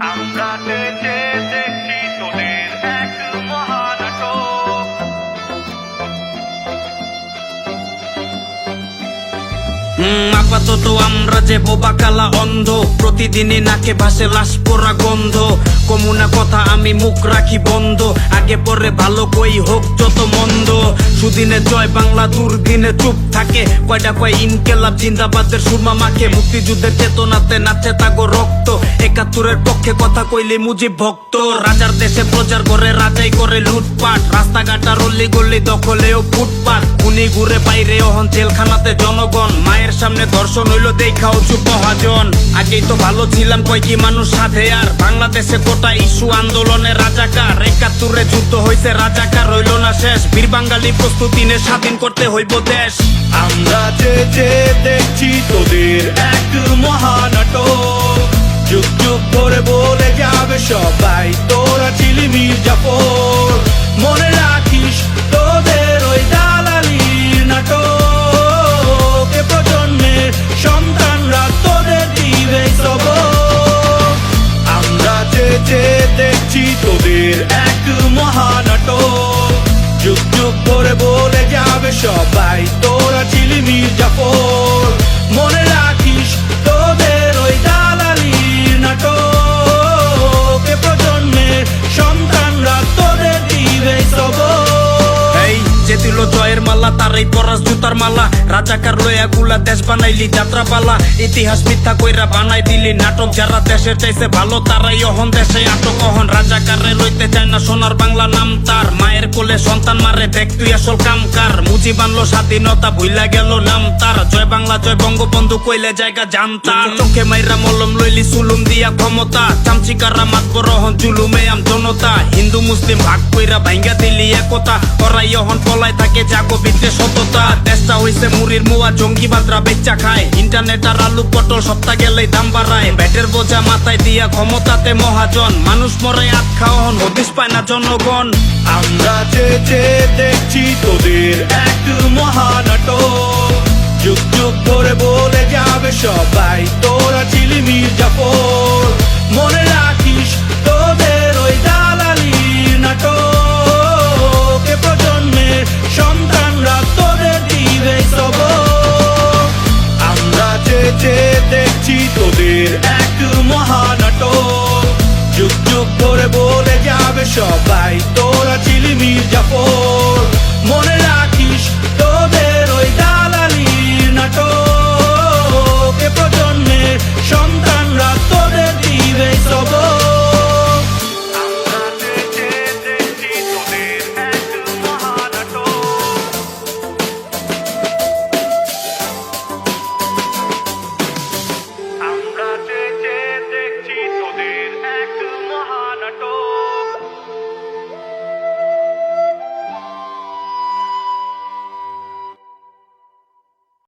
আমরা নেচে দেখছি আপাতত আমরা যে বোবা কালা অন্ধ, প্রতিদিনই নাকে ভাসে লাশ পোড়া গন্ধ। কমুনা কথা, আমি মুখ রাখি বন্ধ। আগে পরে ভালো কই হোক যত মন্দ। সুদিনে জয় বাংলা দুর্দিনে চুপ থাকে। কয়টা কয় ইনকেলাব, জিন্দাবাদের সুরমা মাখে। মুক্তিযুদ্ধের চেতনাতে নাচে তাগো রক্ত। একাত্তরের পক্ষে কথা কইলে মুজিব ভক্ত। রাজার দেশে প্রচার করে রাজাই করে লুটপাট। রাস্তাঘাট আর অল্লি গল্লি দখলেও ফুটপাট উনি ঘুরে বাইরে অহন জেলখানাতে জনগণ। মায়ের সামনে ধর্ষণ হইল, দেখাও চুপ মহাজন। আগেই তো ভালো ছিলাম কয়েকটি মানুষ সাথে আর? বাংলাদেশে গোটা ইস্যু আন্দোলনের রাজাকার। একাত্তরে যুদ্ধ হয়েছে রাজাকার রইল না শেষ। বীর বাঙালি প্রস্তুতি নে স্বাধীন করতে হইব দেশ। আমরা যে যে দেখছি, তোদের এক মহানাটক। যুগ যুগ ধরে বলে যাবে সবাই, তোরা চিলি মির্জাফর দেখছি তোদের এক মহানাটক। যুগ যুগ করে বলে যাবে সবাই। দিল জয়ের মালা তারই পরাস জুতার মালা। রাজাকার লয়া গুলা দেশ বানাইলি যাত্রা পালা ইতিহাস মিথ্যা কইরা বানাই দিলি নাটক। যারা দেশের চাইছে ভালো তারাই অহন দেশে আটক অহন। রাজাকারে লইতে চায় না সোনার বাংলা নাম তার। মায়ের কোলে সন্তান মারে দেখ তুই আসল কামকার। মুজি বানলো স্বাধীনতা ভুইলা গেল নাম তার। জয় বাংলা জয় বঙ্গবন্ধু কইলে জায়গা জানতার চোখে মাইরা মলম লইলি সুলুম দিয়া ক্ষমতা। চামচিকারা মাতব রহন জুলুমে আম জনতা। হিন্দু মুসলিম ভাগ কইরা ভাঙ্গা দিলি একতা। ওরাই অহন পলাই থাকে জাগো বিদ্রে সততা। দেশটা হইছে মুড়ির মুয়া, জঙ্গি বাদরা বেচা খায়। ইন্টারনেট আর আলু পটল সপ্তাহ গেলেই দাম বাড়ায়। ব্যাটের বোঝা মাথায় দিয়া ক্ষমতাতে মহাজন। মানুষ মরে আট খাওয়ন, হদিস পায় না জনগণ। আমরা যে যে দেখছি তোদের এক মহানাটক। যুগ যুগ ধরে বলে যাবে সবাই, তোরা চিলি মির্জাফর যুগ ধরে বলে যাবে সবাই। তোরা চিলি মির্জাফর।